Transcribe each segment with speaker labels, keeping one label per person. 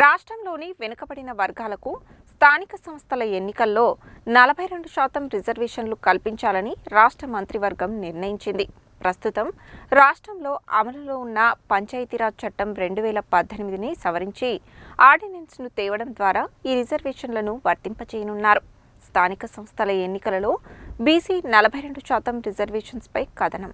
Speaker 1: రాష్ట్రంలోని వెనుకబడిన వర్గాలకు స్థానిక సంస్థల ఎన్నికల్లో నలభై రెండు శాతం రిజర్వేషన్లు కల్పించాలని రాష్ట్ర మంత్రివర్గం నిర్ణయించింది. ప్రస్తుతం రాష్ట్రంలో అమలులో ఉన్న పంచాయతీరాజ్ చట్టం రెండు వేల పద్దెనిమిదిని సవరించి ఆర్డినెన్స్ను తేవడం ద్వారా ఈ రిజర్వేషన్లను వర్తింపచేయనున్నారు స్థానిక సంస్థల ఎన్నికలలో బీసీ నలభై రెండు శాతం రిజర్వేషన్స్పై కథనం.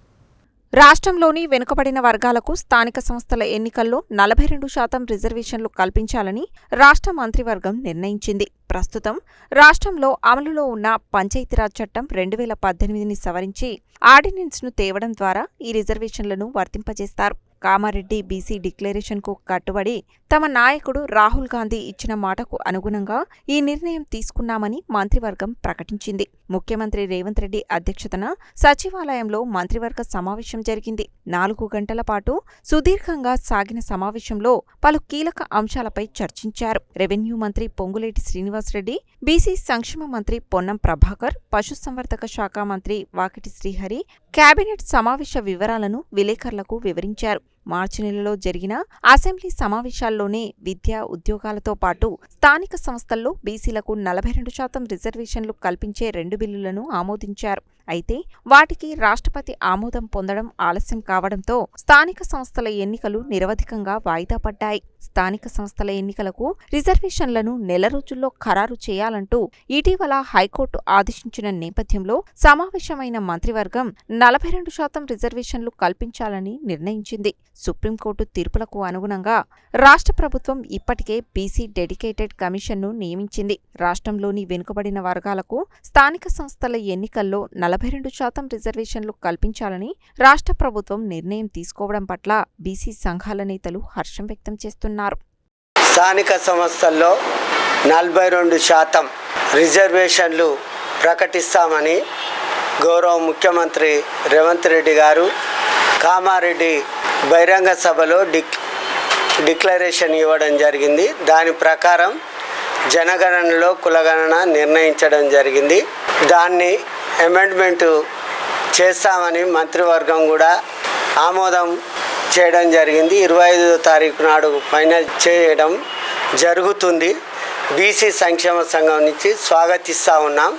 Speaker 1: రాష్ట్రంలోని వెనుకబడిన వర్గాలకు స్థానిక సంస్థల ఎన్నికల్లో నలభై రెండు శాతం రిజర్వేషన్లు కల్పించాలని రాష్ట్ర మంత్రివర్గం నిర్ణయించింది. ప్రస్తుతం రాష్ట్రంలో అమలులో ఉన్న పంచాయతీరాజ్ చట్టం రెండు వేల పద్దెనిమిదిని సవరించి ఆర్డినెన్స్ను తేవడం ద్వారా ఈ రిజర్వేషన్లను వర్తింపజేస్తారు. కామారెడ్డి బీసీ డిక్లరేషన్కు కట్టుబడి తమ నాయకుడు రాహుల్ గాంధీ ఇచ్చిన మాటకు అనుగుణంగా ఈ నిర్ణయం తీసుకున్నామని మంత్రివర్గం ప్రకటించింది. ముఖ్యమంత్రి రేవంత్ రెడ్డి అధ్యక్షతన సచివాలయంలో మంత్రివర్గ సమావేశం జరిగింది. నాలుగు గంటల పాటు సుదీర్ఘంగా సాగిన సమావేశంలో పలు కీలక అంశాలపై చర్చించారు. రెవెన్యూ మంత్రి పొంగులేటి శ్రీనివాసరెడ్డి బీసీ సంక్షేమ మంత్రి పొన్నం ప్రభాకర్ పశుసంవర్ధక శాఖ మంత్రి వాకిటి శ్రీహరి కేబినెట్ సమావేశ వివరాలను విలేకరులకు వివరించారు. మార్చి నెలలో జరిగిన అసెంబ్లీ సమావేశాల్లోనే విద్య ఉద్యోగాలతో పాటు స్థానిక సంస్థల్లో బీసీలకు నలభై రెండు శాతం రిజర్వేషన్లు కల్పించే రెండు బిల్లులను ఆమోదించారు. అయితే వాటికి రాష్ట్రపతి ఆమోదం పొందడం ఆలస్యం కావడంతో స్థానిక సంస్థల ఎన్నికలు నిరవధికంగా వాయిదా పడ్డాయి. స్థానిక సంస్థల ఎన్నికలకు రిజర్వేషన్లను నెల రోజుల్లో ఖరారు చేయాలంటూ ఇటీవల హైకోర్టు ఆదేశించిన నేపథ్యంలో సమావేశమైన మంత్రివర్గం నలభై రెండు శాతం రిజర్వేషన్లు కల్పించాలని నిర్ణయించింది. సుప్రీంకోర్టు తీర్పులకు అనుగుణంగా రాష్ట్ర ప్రభుత్వం ఇప్పటికే బీసీ డెడికేటెడ్ కమిషన్ను నియమించింది. రాష్ట్రంలోని వెనుకబడిన వర్గాలకు స్థానిక సంస్థల ఎన్నికల్లో నలభై రెండు శాతం రిజర్వేషన్లు కల్పించాలని రాష్ట్ర ప్రభుత్వం నిర్ణయం తీసుకోవడం పట్ల బీసీ సంఘాల నేతలు హర్షం వ్యక్తం చేస్తున్నారు.
Speaker 2: స్థానిక సంస్థల్లో నలభై రెండు శాతం రిజర్వేషన్లు ప్రకటిస్తామని గౌరవ ముఖ్యమంత్రి రేవంత్ రెడ్డి గారు కామారెడ్డి బహిరంగ సభలో డిక్ డిక్లరేషన్ ఇవ్వడం జరిగింది. దాని ప్రకారం జనగణనలో కులగణన నిర్ణయించడం జరిగింది. దాన్ని అమెండ్మెంట్ చేస్తామని మంత్రివర్గం కూడా ఆమోదం చేయడం జరిగింది. ఇరవై ఐదో తారీఖు నాడు ఫైనల్ చేయడం జరుగుతుంది. బీసీ సంక్షేమ సంఘం నుంచి స్వాగతిస్తూ ఉన్నాం.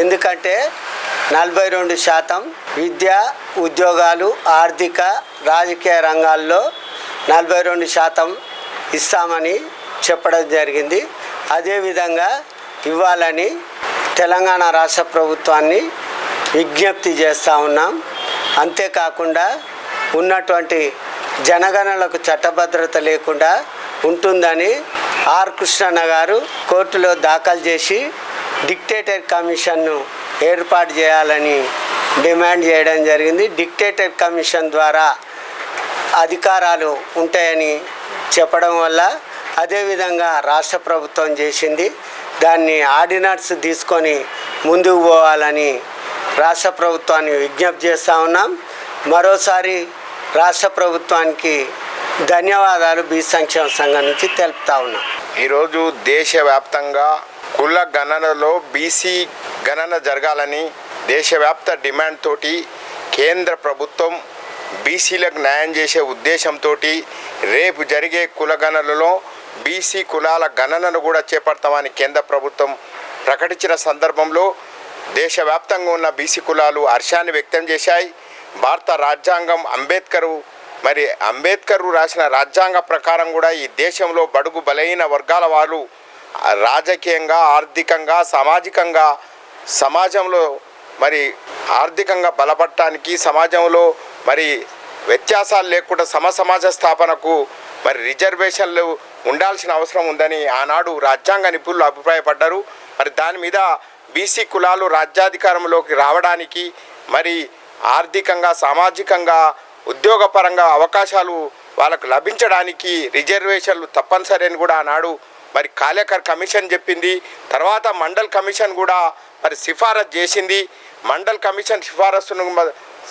Speaker 2: ఎందుకంటే నలభై రెండు శాతం విద్య ఉద్యోగాలు ఆర్థిక రాజకీయ రంగాల్లో నలభై రెండు శాతం ఇస్తామని చెప్పడం జరిగింది. అదేవిధంగా ఇవ్వాలని తెలంగాణ రాష్ట్ర ప్రభుత్వాన్ని విజ్ఞప్తి చేస్తూ ఉన్నాం. అంతేకాకుండా ఉన్నటువంటి జనగణనలకు చట్టభద్రత లేకుండా ఉంటుందని ఆర్ కృష్ణన్న గారు కోర్టులో దాఖలు చేసి డిక్టేటర్ కమిషన్ను ఏర్పాటు చేయాలని డిమాండ్ చేయడం జరిగింది. డిక్టేటర్ కమిషన్ ద్వారా అధికారాలు ఉంటాయని చెప్పడం వల్ల అదేవిధంగా రాష్ట్ర ప్రభుత్వం చేసింది. దాన్ని ఆర్డినెన్స్ తీసుకొని ముందుకు పోవాలని రాష్ట్ర ప్రభుత్వాన్ని విజ్ఞప్తి చేస్తూ ఉన్నాం. మరోసారి రాష్ట్ర ప్రభుత్వానికి ధన్యవాదాలు. బీ సంక్షేమ సంఘం నుంచి తెలుపుతా ఉన్నాం.
Speaker 3: ఈరోజు దేశవ్యాప్తంగా కుల గణనలో బీసీ గణన జరగాలని దేశవ్యాప్త డిమాండ్ తోటి కేంద్ర ప్రభుత్వం బీసీలకు న్యాయం చేసే ఉద్దేశంతో రేపు జరిగే కులగణనలో బీసీ కులాల గణనను కూడా చేపడతామని కేంద్ర ప్రభుత్వం ప్రకటించిన సందర్భంలో దేశవ్యాప్తంగా ఉన్న బీసీ కులాలు హర్షాన్ని వ్యక్తం చేశాయి. భారత రాజ్యాంగం అంబేద్కరు మరి అంబేద్కరు రాసిన రాజ్యాంగ ప్రకారం కూడా ఈ దేశంలో బడుగు బలైన వర్గాల వాళ్ళు రాజకీయంగా ఆర్థికంగా సామాజికంగా సమాజంలో మరి ఆర్థికంగా బలపడటానికి సమాజంలో మరి వ్యత్యాసాలు లేకుండా సమసమాజ స్థాపనకు మరి రిజర్వేషన్లు ఉండాల్సిన అవసరం ఉందని ఆనాడు రాజ్యాంగ నిపుణులు అభిప్రాయపడ్డారు. మరి దాని మీద బీసీ కులాలు రాజ్యాధికారంలోకి రావడానికి మరి ఆర్థికంగా సామాజికంగా ఉద్యోగపరంగా అవకాశాలు వాళ్ళకు లభించడానికి రిజర్వేషన్లు తప్పనిసరి అని కూడా ఆనాడు మరి కాలేకర్ కమిషన్ చెప్పింది. తర్వాత మండల్ కమిషన్ కూడా మరి సిఫారసు చేసింది. మండల్ కమిషన్ సిఫారసును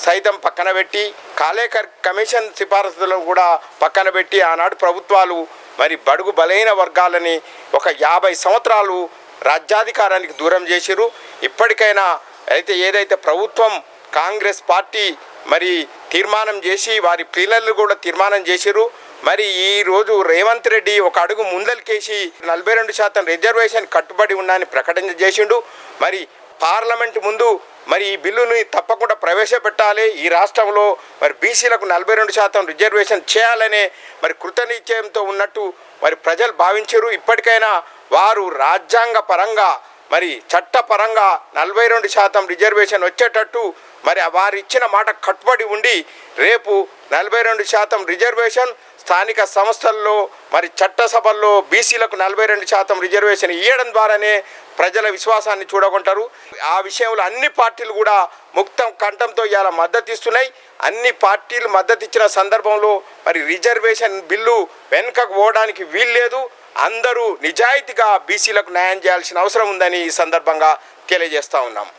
Speaker 3: సైతం పక్కన పెట్టి కాలేకర్ కమిషన్ సిఫారసులను కూడా పక్కన పెట్టి ఆనాడు ప్రభుత్వాలు మరి బడుగు బలైన వర్గాలని ఒక యాభై సంవత్సరాలు రాజ్యాధికారానికి దూరం చేసిరు ఇప్పటికైనా అయితే ఏదైతే ప్రభుత్వం కాంగ్రెస్ పార్టీ మరి తీర్మానం చేసి వారి పిల్లలు కూడా తీర్మానం చేసిరు మరి ఈ రోజు రేవంత్ రెడ్డి ఒక అడుగు ముందలకేసి నలభై రెండు శాతం రిజర్వేషన్ కట్టుబడి ఉన్నాయని ప్రకటన చేసిండు. మరి పార్లమెంట్ ముందు మరి ఈ బిల్లుని తప్పకుండా ప్రవేశపెట్టాలి. ఈ రాష్ట్రంలో మరి బీసీలకు నలభై రెండు శాతం రిజర్వేషన్ చేయాలనే మరి కృతనిశ్చయంతో ఉన్నట్టు మరి ప్రజలు భావించారు. ఇప్పటికైనా వారు రాజ్యాంగ పరంగా మరి చట్టపరంగా నలభై రెండు శాతం రిజర్వేషన్ వచ్చేటట్టు మరి వారు ఇచ్చిన మాట కట్టుబడి ఉండి రేపు నలభై రెండు శాతం రిజర్వేషన్ స్థానిక సంస్థల్లో మరి చట్టసభల్లో బీసీలకు నలభై రెండు శాతం రిజర్వేషన్ ఇవ్వడం ద్వారానే ప్రజల విశ్వాసాన్ని చూడగొంటారు. ఆ విషయంలో అన్ని పార్టీలు కూడా ముక్తం కంఠంతో ఇలా మద్దతు ఇస్తున్నాయి. అన్ని పార్టీలు మద్దతు ఇచ్చిన సందర్భంలో మరి రిజర్వేషన్ బిల్లు వెనుకకు పోవడానికి వీల్లేదు. అందరూ నిజాయితీగా బీసీలకు న్యాయం చేయాల్సిన అవసరం ఉందని ఈ సందర్భంగా తెలియజేస్తా ఉన్నాం.